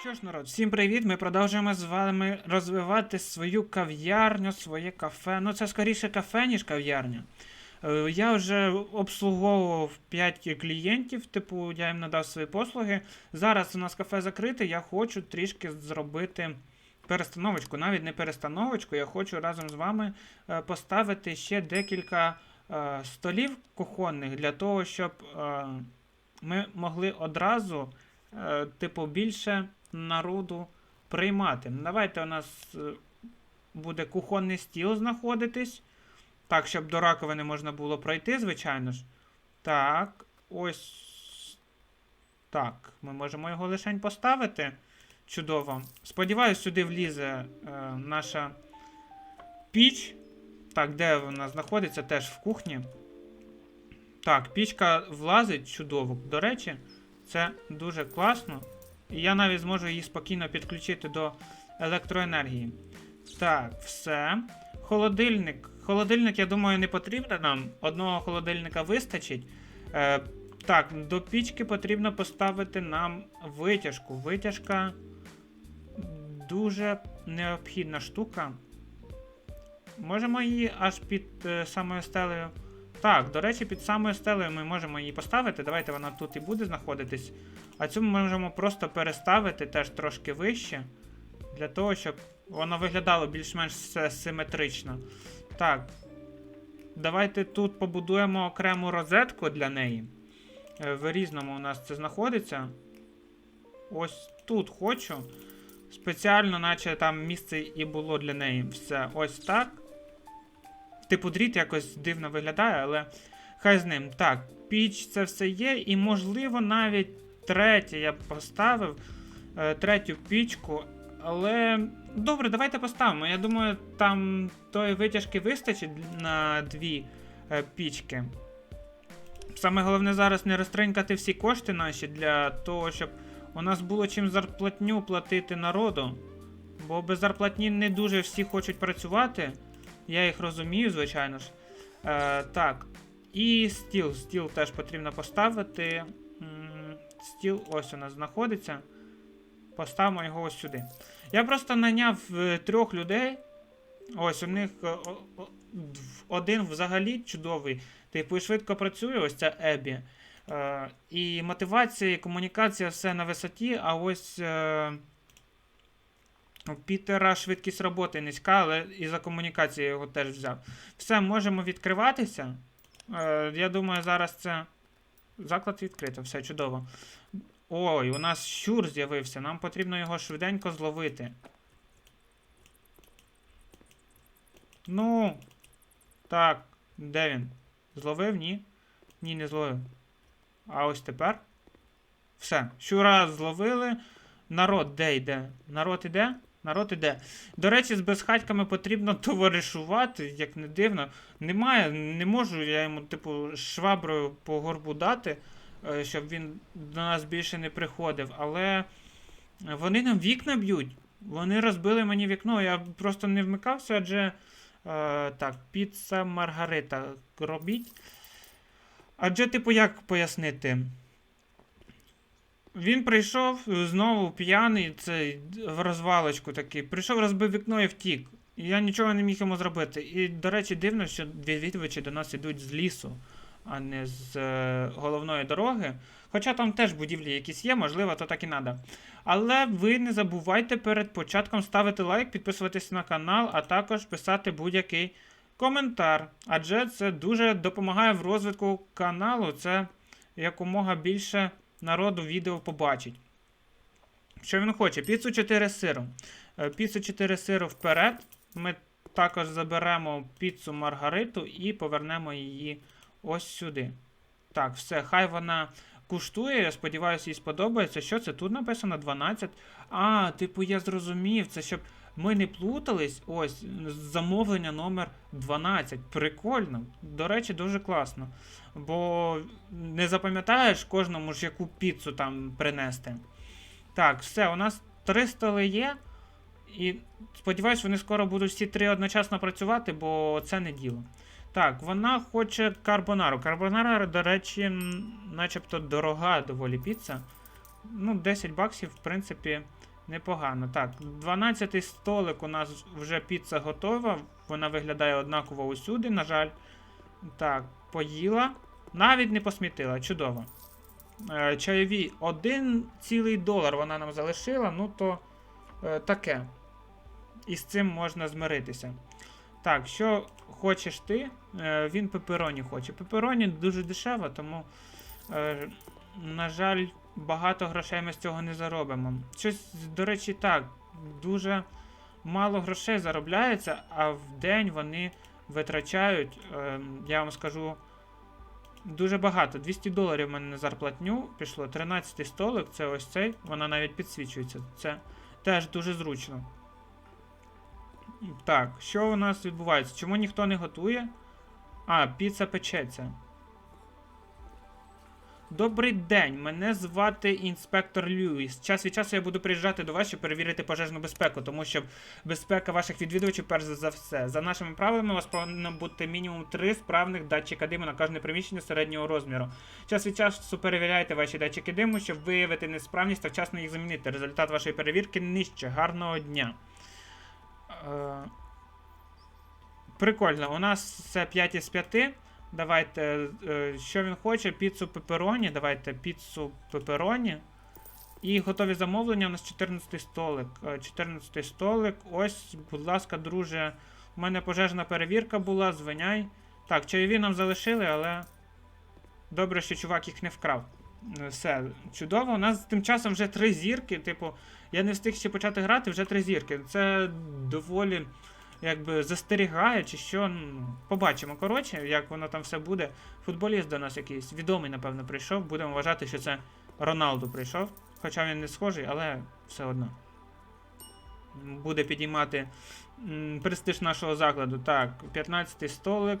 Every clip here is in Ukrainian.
Що ж, народ, всім привіт! Ми продовжуємо з вами розвивати свою кав'ярню, своє кафе. Ну, це скоріше кафе, ніж кав'ярня. Е, Я вже обслуговував 5 клієнтів, типу, я їм надав свої послуги. Зараз у нас кафе закрите, я хочу трішки зробити перестановочку. Навіть не перестановочку, я хочу разом з вами е, поставити ще декілька е, столів кухонних для того, щоб ми могли одразу типу, більше народу приймати. Давайте у нас е, буде кухонний стіл знаходитись. Так, щоб до раковини можна було пройти, звичайно ж. Так, ось. Так, ми можемо його лишень поставити. Чудово. Сподіваюсь, сюди влізе е, наша піч. Так, де вона знаходиться? Теж в кухні. Так, пічка влазить чудово. До речі, це дуже класно. І я навіть зможу її спокійно підключити до електроенергії. Так, все. Холодильник. Холодильник, я думаю, не потрібно нам. Одного холодильника вистачить. Е, так, до пічки потрібно поставити нам витяжку. Витяжка дуже необхідна штука. Можемо її аж під е, самою стелею. Так, до речі, під самою стелею ми можемо її поставити. Давайте вона тут і буде знаходитись. А цю ми можемо просто переставити теж трошки вище. Для того, щоб воно виглядало більш-менш симетрично. Так. Давайте тут побудуємо окрему розетку для неї. Е, В різному у нас це знаходиться. Ось тут хочу. Спеціально, наче там місце і було для неї. Все ось так. Типу дріт якось дивно виглядає, але хай з ним. Так, піч це все є, і можливо навіть третє я б поставив. Е, третю пічку. Але добре, давайте поставимо. Я думаю, там тої витяжки вистачить на дві е, пічки. Саме головне зараз не розтринькати всі кошти наші для того, щоб у нас було чим зарплатню платити народу. Бо без зарплатні не дуже всі хочуть працювати. Я їх розумію, звичайно ж. Е, так. І стіл. Стіл теж потрібно поставити. Стіл ось у нас знаходиться. Поставимо його ось сюди. Я просто наняв е, трьох людей. Ось у них е, один взагалі чудовий. Типу, швидко працює, ось ця Ебі. Е, і мотивація, і комунікація все на висоті, а ось. Е, у Пітера швидкість роботи низька, але і за комунікацію його теж взяв. Все, можемо відкриватися. Е, я думаю, зараз це. Заклад відкрито, все чудово. Ой, у нас щур з'явився. Нам потрібно його швиденько зловити. Ну. Так, де він? Зловив? Ні? Ні, не зловив. А ось тепер. Все. Щура зловили. Народ де йде? Народ іде? Народ іде. До речі, з безхатьками потрібно товаришувати, як не дивно. Немає, не можу я йому, типу, шваброю по горбу дати, е, щоб він до нас більше не приходив. Але вони нам вікна б'ють. Вони розбили мені вікно. Я просто не вмикався, адже. Е, так, піца Маргарита робіть. Адже, типу, як пояснити? Він прийшов е, знову п'яний, цей в розвалочку такий. Прийшов, розбив вікно і втік. Я нічого не міг йому зробити. І, до речі, дивно, що відвідувачі до нас ідуть з лісу, а не з е, головної дороги. Хоча там теж будівлі якісь є, можливо, то так і треба. Але ви не забувайте перед початком ставити лайк, підписуватися на канал, а також писати будь-який коментар. Адже це дуже допомагає в розвитку каналу. Це якомога більше народу відео побачить. Що він хоче? Піцу 4 з сиром. Е, Піцу 4 сиру вперед. Ми також заберемо піцу Маргариту і повернемо її ось сюди. Так, все, хай вона куштує. Я сподіваюся, їй сподобається. Що це тут написано 12. А, типу, я зрозумів, це щоб ми не плутались. Ось, замовлення номер 12. Прикольно. До речі, дуже класно. Бо не запам'ятаєш кожному ж яку піцу там принести. Так, все, у нас три столи є. І сподіваюсь, вони скоро будуть всі три одночасно працювати, бо це не діло. Так, вона хоче карбонару. Карбонара, до речі, начебто дорога доволі піца. Ну, 10 баксів, в принципі, непогано. Так, 12 столик у нас вже піца готова. Вона виглядає однаково усюди, на жаль. Так, поїла. Навіть не посмітила. Чудово. Е, чайові 1 цілий долар вона нам залишила, ну то е, таке. І з цим можна змиритися. Так, що хочеш ти? Е, він пепероні хоче. Пепероні дуже дешево, тому, на жаль, багато грошей ми з цього не заробимо. Щось, до речі, так, дуже мало грошей заробляється, а в день вони витрачають, е, я вам скажу, дуже багато. 200 доларів в мене на зарплатню пішло. 13 столик, це ось цей, вона навіть підсвічується. Це теж дуже зручно. Так, що у нас відбувається? Чому ніхто не готує? А, піца печеться. Добрий день, мене звати інспектор Льюіс. Час від часу я буду приїжджати до вас, щоб перевірити пожежну безпеку, тому що безпека ваших відвідувачів, перш за все. За нашими правилами, у вас повинно бути мінімум три справних датчика диму на кожне приміщення середнього розміру. Час від часу перевіряйте ваші датчики диму, щоб виявити несправність та вчасно їх замінити. Результат вашої перевірки нижче. Гарного дня. Е, Прикольно, у нас це 5 із 5. Давайте, е, що він хоче? Піцу пепероні. Давайте піцу пепероні. І готові замовлення. У нас 14 столик. Е, 14 столик. Ось, будь ласка, друже. У мене пожежна перевірка була, звиняй. Так, чайові нам залишили, але. Добре, що чувак їх не вкрав. Е, Все, чудово. У нас тим часом вже три зірки. Типу, я не встиг ще почати грати, вже три зірки. Це доволі якби застерігає, чи що. Ну, побачимо. Коротше, як воно там все буде. Футболіст до нас якийсь відомий, напевно, прийшов. Будемо вважати, що це Роналду прийшов. Хоча він не схожий, але все одно. Буде підіймати престиж нашого закладу. Так, 15 столик.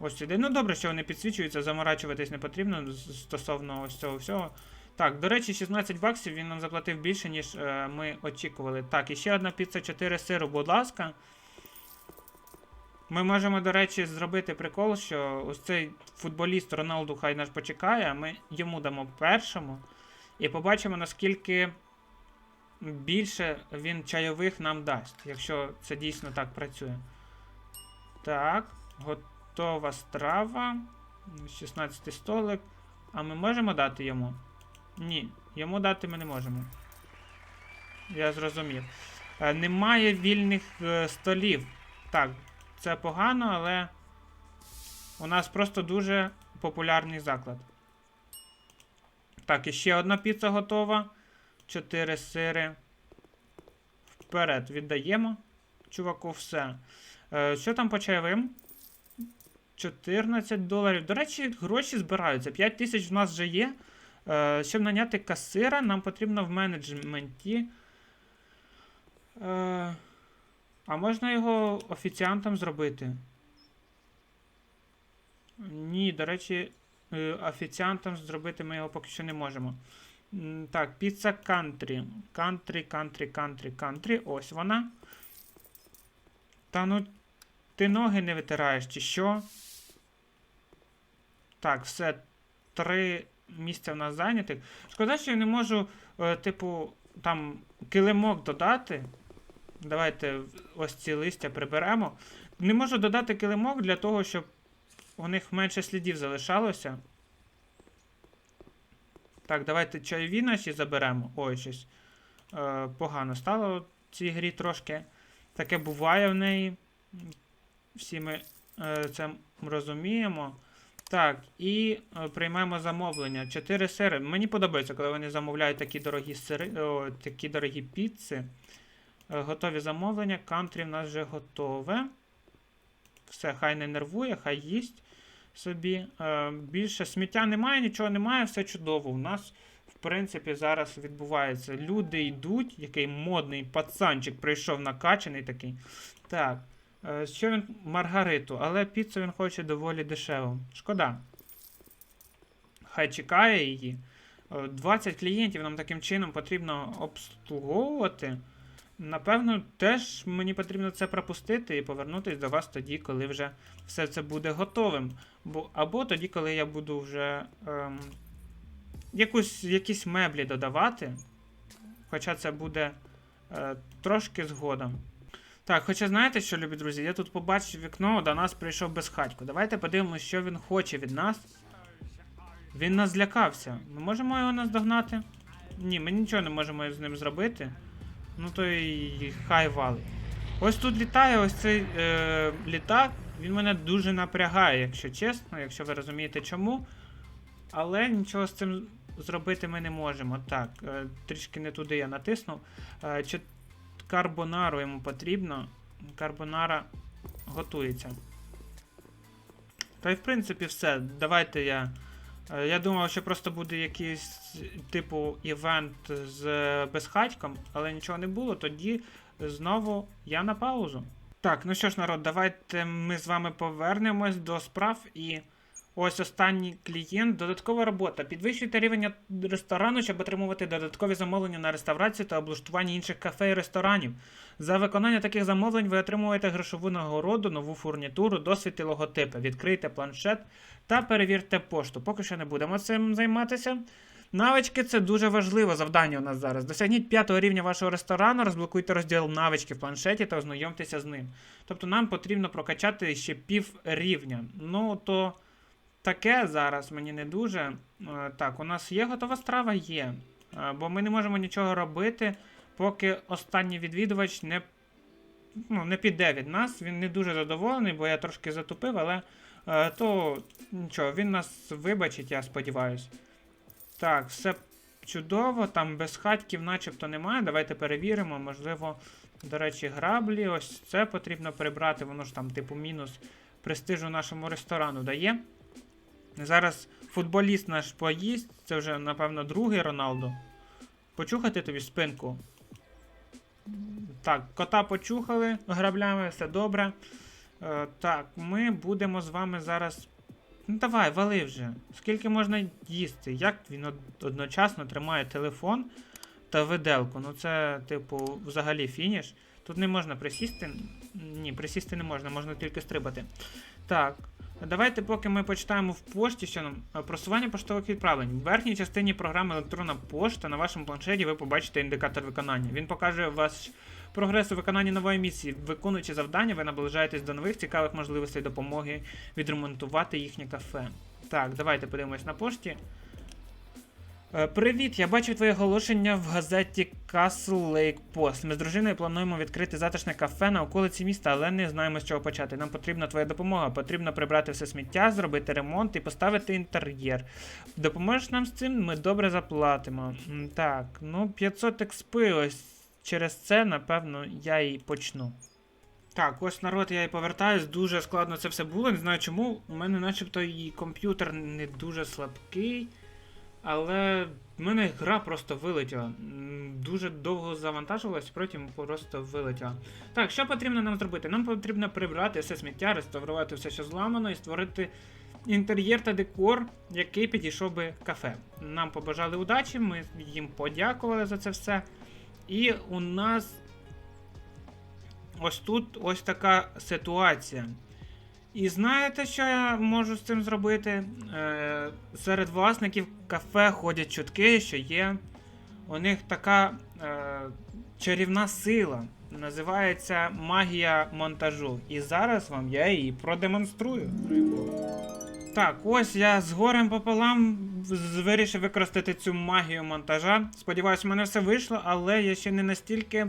Ось сюди. Ну добре, що вони підсвічуються, заморачуватись не потрібно стосовно ось цього всього. Так, до речі, 16 баксів він нам заплатив більше, ніж е, ми очікували. Так, і ще одна піца 4 сиру, будь ласка. Ми можемо, до речі, зробити прикол, що ось цей футболіст Роналду хай нас почекає, ми йому дамо першому. І побачимо, наскільки більше він чайових нам дасть, якщо це дійсно так працює. Так, готова страва. 16 столик. А ми можемо дати йому? Ні, йому дати ми не можемо. Я зрозумів. Е, немає вільних е, столів. Так, це погано, але у нас просто дуже популярний заклад. Так, і ще одна піца готова. Чотири сири. Вперед віддаємо. Чуваку, все. Е, що там по чайовим? 14 доларів. До речі, гроші збираються. 5 тисяч в нас вже є. Е, щоб наняти касира, нам потрібно в менеджменті. Е, а можна його офіціантом зробити? Ні, до речі, е, офіціантом зробити ми його поки що не можемо. Так, піца кантрі. Кантрі, кантрі, кантрі, кантрі. Ось вона. Та ну, ти ноги не витираєш, чи що? Так, все. Три місця в нас зайнятих. Шкода, що я не можу, е, типу, там килимок додати. Давайте ось ці листя приберемо. Не можу додати килимок для того, щоб у них менше слідів залишалося. Так, давайте чайові наші заберемо. Ой, щось е, погано стало в цій грі трошки. Таке буває в неї. Всі ми е, це розуміємо. Так, і е, приймемо замовлення. Чотири сири. Мені подобається, коли вони замовляють такі дорогі сири, о, такі дорогі піци. Е, Готові замовлення. Кантрі в нас вже готове. Все, хай не нервує, хай їсть собі. Е, Більше сміття немає, нічого немає, все чудово. У нас, в принципі, зараз відбувається. Люди йдуть, який модний пацанчик прийшов накачаний такий. Так. Е, Що він. Маргариту, але піцу він хоче доволі дешево. Шкода. Хай чекає її. Е, 20 клієнтів нам таким чином потрібно обслуговувати. Напевно, теж мені потрібно це пропустити і повернутися до вас тоді, коли вже все це буде готовим. Бо, або тоді, коли я буду вже ем, якусь, якісь меблі додавати. Хоча це буде е, трошки згодом. Так, хоча знаєте що, любі друзі, я тут побачив вікно, до нас прийшов безхатько. Давайте подивимося, що він хоче від нас. Він нас злякався. Ми можемо його наздогнати? Ні, ми нічого не можемо з ним зробити. Ну то і хай валить. Ось тут літає ось цей е, літак. Він мене дуже напрягає, якщо чесно, якщо ви розумієте чому. Але нічого з цим зробити ми не можемо. Так, е, трішки не туди я натиснув. Е, чи карбонару йому потрібно. Карбонара готується. Та й в принципі все. Давайте я. Е, Я думав, що просто буде якийсь типу івент з безхатьком, але нічого не було. Тоді знову я на паузу. Так, ну що ж, народ, давайте ми з вами повернемось до справ і. Ось останній клієнт. Додаткова робота. Підвищуйте рівень ресторану, щоб отримувати додаткові замовлення на реставрацію та облаштування інших кафе і ресторанів. За виконання таких замовлень ви отримуєте грошову нагороду, нову фурнітуру, досвід і логотипи. Відкрийте планшет та перевірте пошту. Поки що не будемо цим займатися. Навички це дуже важливе завдання у нас зараз. Досягніть п'ятого рівня вашого ресторану, розблокуйте розділ навички в планшеті та ознайомтеся з ним. Тобто нам потрібно прокачати ще пів рівня. Ну то таке зараз мені не дуже. Е, Так, у нас є готова страва? Є. Е, Бо ми не можемо нічого робити, поки останній відвідувач не, ну, не піде від нас. Він не дуже задоволений, бо я трошки затупив, але е, то нічого, він нас вибачить, я сподіваюся. Так, все чудово, там безхатьків начебто немає. Давайте перевіримо. Можливо, до речі, граблі. Ось це потрібно прибрати, воно ж там, типу, мінус престижу нашому ресторану дає. Зараз футболіст наш поїсть, це вже, напевно, другий Роналдо. Почухати тобі спинку. Так, кота почухали граблями, все добре. Е, так, ми будемо з вами зараз. Ну давай, вали вже. Скільки можна їсти? Як він одночасно тримає телефон та виделку? Ну це, типу, взагалі фініш. Тут не можна присісти. Ні, присісти не можна, можна тільки стрибати. Так. Давайте, поки ми почитаємо в пошті, що нам Е, просування поштових відправлень. В верхній частині програми електронна пошта на вашому планшеті ви побачите індикатор виконання. Він покаже ваш прогрес у виконанні нової місії. Виконуючи завдання, ви наближаєтесь до нових цікавих можливостей допомоги відремонтувати їхнє кафе. Так, давайте подивимось на пошті. Е, Привіт, я бачив твоє оголошення в газеті Castle Lake Post. Ми з дружиною плануємо відкрити затишне кафе на околиці міста, але не знаємо з чого почати. Нам потрібна твоя допомога. Потрібно прибрати все сміття, зробити ремонт і поставити інтер'єр. Допоможеш нам з цим, ми добре заплатимо. Так, ну 500 експи, ось через це, напевно, я і почну. Так, ось народ, я і повертаюсь. Дуже складно це все було. Не знаю чому. У мене начебто і комп'ютер не дуже слабкий. Але в мене гра просто вилетіла. Дуже довго завантажувалась, потім просто вилетіла. Так, що потрібно нам зробити? Нам потрібно прибрати все сміття, реставрувати все, що зламано, і створити інтер'єр та декор, який підійшов би кафе. Нам побажали удачі, ми їм подякували за це все. І у нас ось тут ось така ситуація. І знаєте, що я можу з цим зробити? Е, серед власників кафе ходять чутки, що є у них така е, чарівна сила. Називається магія монтажу. І зараз вам я її продемонструю. Так, ось я з горем пополам вирішив використати цю магію монтажа. Сподіваюсь, у мене все вийшло, але я ще не настільки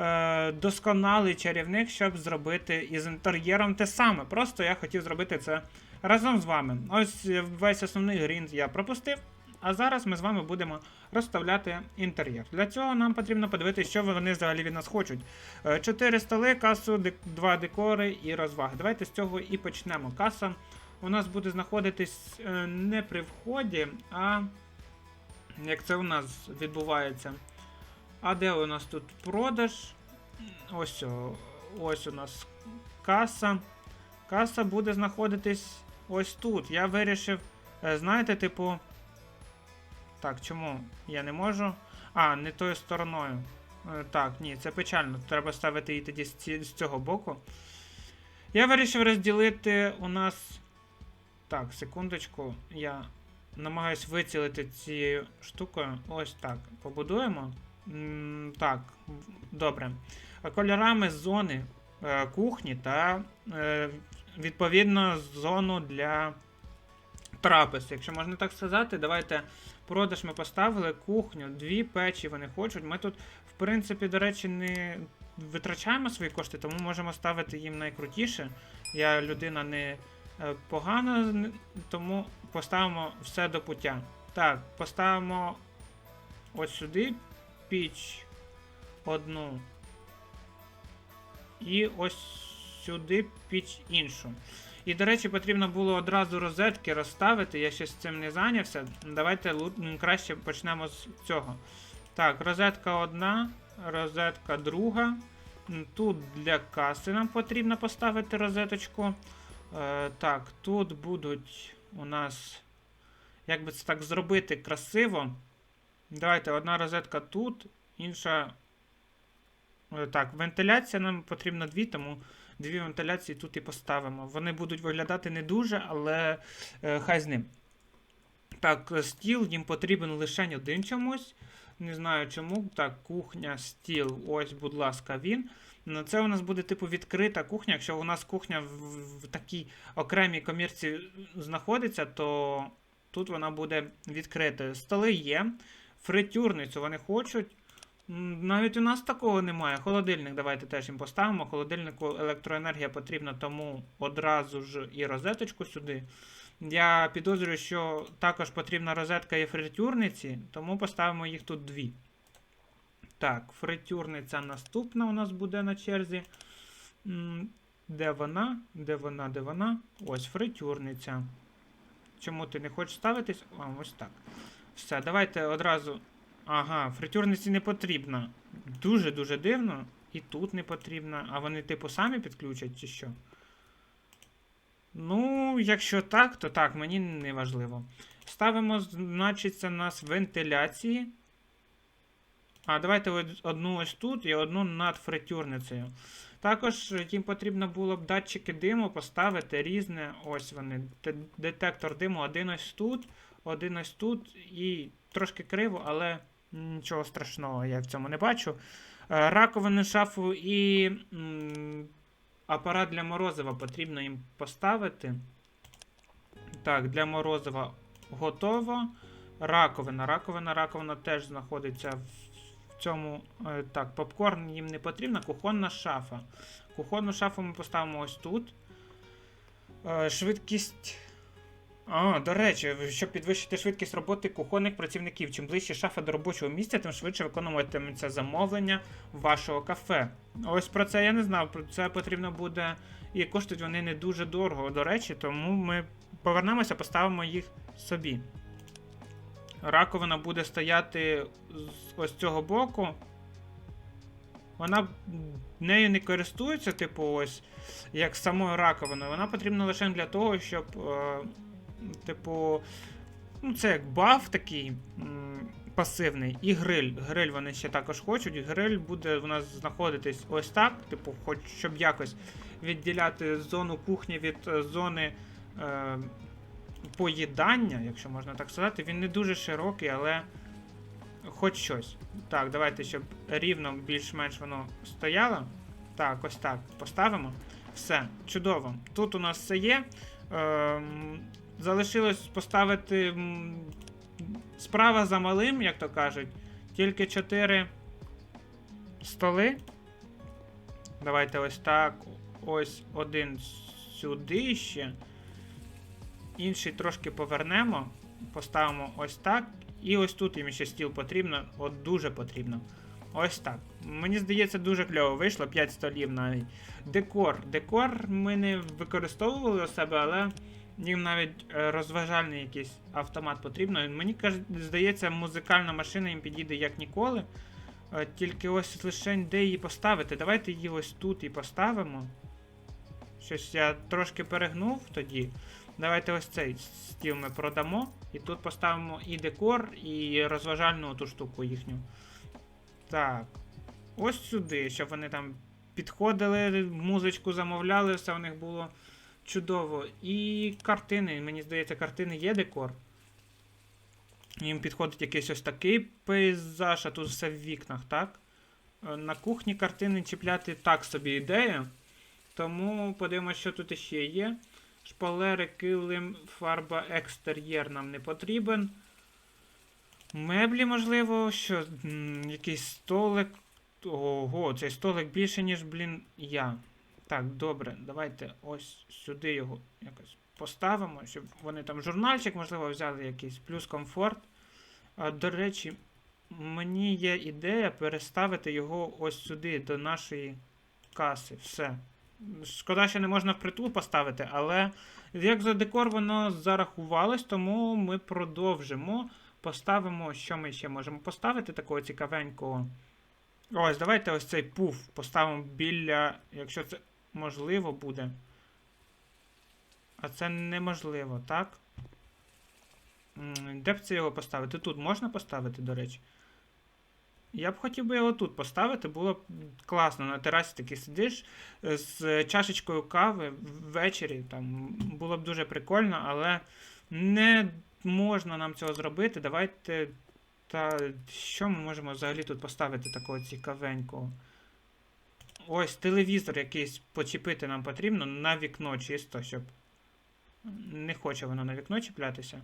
е, досконалий чарівник, щоб зробити із інтер'єром те саме. Просто я хотів зробити це разом з вами. Ось весь основний грінт я пропустив. А зараз ми з вами будемо розставляти інтер'єр. Для цього нам потрібно подивитися, що вони взагалі від нас хочуть. Е, Чотири столи, касу, два декори і розваги. Давайте з цього і почнемо. Каса у нас буде знаходитись е, не при вході, а як це у нас відбувається. А де у нас тут продаж? Ось, ось у нас каса. Каса буде знаходитись ось тут. Я вирішив, е, знаєте, типу. Так, чому я не можу? А, не тою стороною. Е, Так, ні, це печально. Треба ставити її тоді з, цього боку. Я вирішив розділити у нас. Так, секундочку, я намагаюсь вицілити цією штукою. Ось так. Побудуємо. Так, добре. Кольорами зони е, кухні та е, відповідно зону для трапез. Якщо можна так сказати, давайте продаж ми поставили кухню, дві печі вони хочуть. Ми тут, в принципі, до речі, не витрачаємо свої кошти, тому можемо ставити їм найкрутіше. Я людина не е, погана, тому поставимо все до пуття. Так, поставимо ось сюди піч одну. І ось сюди піч іншу. І, до речі, потрібно було одразу розетки розставити. Я ще з цим не зайнявся. Давайте краще почнемо з цього. Так, розетка одна, розетка друга. Тут для каси нам потрібно поставити розеточку. Е, так, тут будуть у нас. Як би це так зробити красиво. Давайте одна розетка тут, інша. Е, Так, вентиляція нам потрібно дві, тому дві вентиляції тут і поставимо. Вони будуть виглядати не дуже, але е, хай з ним. Так, е, стіл їм потрібен лише один чомусь. Не знаю чому. Так, кухня, стіл. Ось, будь ласка, він. Ну, Це у нас буде типу відкрита кухня. Якщо у нас кухня в, в такій окремій комірці знаходиться, то тут вона буде відкритою. Столи є. Фритюрницю вони хочуть. Навіть у нас такого немає. Холодильник давайте теж їм поставимо. Холодильнику електроенергія потрібна, тому одразу ж і розеточку сюди. Я підозрюю, що також потрібна розетка і фритюрниці, тому поставимо їх тут дві. Так, фритюрниця наступна у нас буде на черзі. Де вона? Де вона? Де вона? Ось фритюрниця. Чому ти не хочеш ставитись? А, ось так. Все, давайте одразу. Ага, фритюрниці не потрібно. Дуже-дуже дивно. І тут не потрібно. А вони, типу, самі підключать чи що? Ну, якщо так, то так, мені не важливо. Ставимо, значить, у нас вентиляції. А, давайте одну ось тут і одну над фритюрницею. Також їм потрібно було б датчики диму поставити різне. Ось вони. Детектор диму один ось тут, один ось тут і трошки криво, але нічого страшного я в цьому не бачу. Е, Раковину шафу і апарат для морозива потрібно їм поставити. Так, для морозива готово. Раковина. Раковина, раковина теж знаходиться в цьому. е, Так, попкорн їм не потрібно. Кухонна шафа. Кухонну шафу ми поставимо ось тут. Е, Швидкість. А, до речі, щоб підвищити швидкість роботи кухонних працівників. Чим ближче шафа до робочого місця, тим швидше виконуватиметься замовлення вашого кафе. Ось про це я не знав. Про це потрібно буде. І коштують вони не дуже дорого, до речі, тому ми повернемося, поставимо їх собі. Раковина буде стояти з ось цього боку. Вона нею не користується, типу, ось як самою раковиною. Вона потрібна лише для того, щоб, е, типу, ну, це як баф такий пасивний. І гриль. Гриль вони ще також хочуть. Гриль буде у нас знаходитись ось так, типу, хоч щоб якось відділяти зону кухні від е, зони. Е, поїдання, якщо можна так сказати, він не дуже широкий, але хоч щось. Так, давайте, щоб рівно більш-менш воно стояло. Так, ось так. Поставимо. Все, чудово. Тут у нас все є. Ем, залишилось поставити справа за малим, як то кажуть. Тільки 4 столи. Давайте ось так. Ось один сюди ще. Інший трошки повернемо, поставимо ось так. І ось тут їм ще стіл потрібно, от дуже потрібно. Ось так. Мені здається, дуже кльово вийшло, 5 столів навіть. Декор. Декор ми не використовували у себе, але їм навіть е, розважальний якийсь автомат потрібно. Мені здається, музикальна машина їм підійде як ніколи. Е, Тільки ось лише де її поставити. Давайте її ось тут і поставимо. Щось я трошки перегнув тоді. Давайте ось цей стіл ми продамо. І тут поставимо і декор, і розважальну ту штуку їхню. Так. Ось сюди, щоб вони там підходили, музичку замовляли, все у них було чудово. І картини. Мені здається, картини є декор. Їм підходить якийсь ось такий пейзаж, а тут все в вікнах, так? Е, На кухні картини чіпляти так собі ідея. Тому подивимося, що тут іще є. Шпалери, килим, фарба, екстер'єр нам не потрібен. Меблі, можливо, що якийсь столик. Ого, цей столик більше, ніж, блін, я. Так, добре, давайте ось сюди його якось поставимо, щоб вони там журнальчик, можливо, взяли якийсь, плюс комфорт. А, до речі, мені є ідея переставити його ось сюди, до нашої каси. Все. Шкода, що не можна впритул поставити, але як за декор воно зарахувалось, тому ми продовжимо. Поставимо, що ми ще можемо поставити такого цікавенького. Ось, давайте ось цей пуф поставимо біля, якщо це можливо буде. А це неможливо, так? Де б це його поставити? Тут можна поставити, до речі. Я б хотів би його тут поставити, було б класно. На терасі таки сидиш е, з чашечкою кави ввечері. Там було б дуже прикольно, але не можна нам цього зробити. Давайте. Та що ми можемо взагалі тут поставити такого цікавенького? Ось телевізор якийсь почепити нам потрібно на вікно чисто, щоб. Не хоче воно на вікно чіплятися.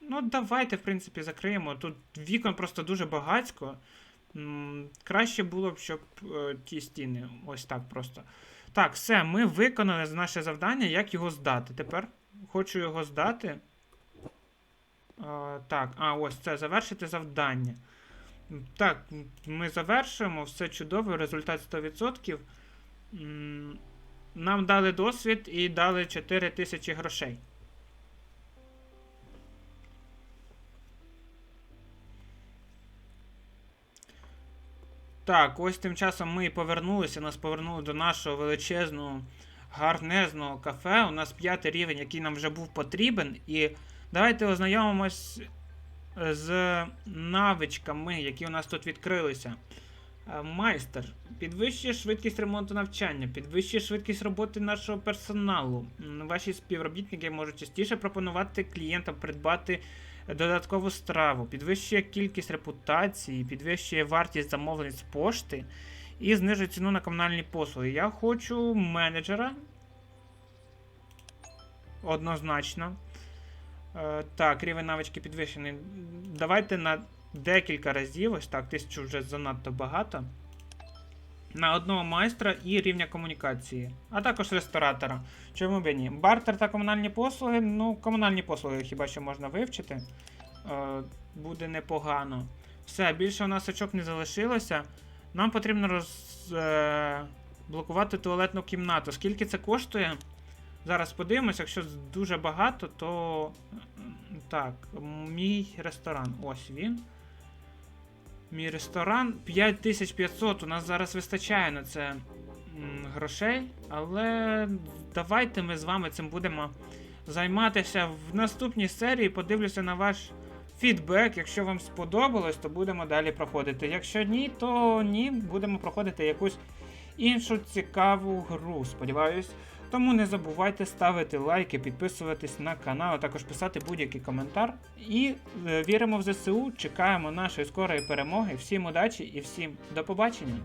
Ну, давайте, в принципі, закриємо. Тут вікон просто дуже багатько. Краще було б, щоб е, ті стіни. Ось так просто. Так, все, ми виконали наше завдання, як його здати. Тепер хочу його здати. А, так, а, ось це завершити завдання. Так, ми завершуємо, все чудово, результат 100%. Нам дали досвід і дали 4000 грошей. Так, ось тим часом ми повернулися, нас повернули до нашого величезного, гарнезного кафе. У нас п'ятий рівень, який нам вже був потрібен. І давайте ознайомимось з навичками, які у нас тут відкрилися. Е, Майстер підвищує швидкість ремонту навчання, підвищує швидкість роботи нашого персоналу. Ваші співробітники можуть частіше пропонувати клієнтам придбати додаткову страву, підвищує кількість репутації, підвищує вартість замовлень з пошти і знижує ціну на комунальні послуги. Я хочу менеджера. Однозначно. Е, так, рівень навички підвищений. Давайте на декілька разів, ось так, тисячу вже занадто багато. На одного майстра і рівня комунікації, а також ресторатора. Чому б і ні? Бартер та комунальні послуги. Ну, комунальні послуги хіба що можна вивчити. Е, буде непогано. Все, більше у нас очок не залишилося. Нам потрібно роз, е, туалетну кімнату. Скільки це коштує? Зараз подивимось, якщо дуже багато, то. Так, мій ресторан. Ось він. Мій ресторан 5500. У нас зараз вистачає на це грошей. Але давайте ми з вами цим будемо займатися в наступній серії. Подивлюся на ваш фідбек. Якщо вам сподобалось, то будемо далі проходити. Якщо ні, то ні, будемо проходити якусь іншу цікаву гру. Сподіваюсь. Тому не забувайте ставити лайки, підписуватись на канал, а також писати будь-який коментар. І е, віримо в ЗСУ, чекаємо нашої скорої перемоги. Всім удачі і всім до побачення!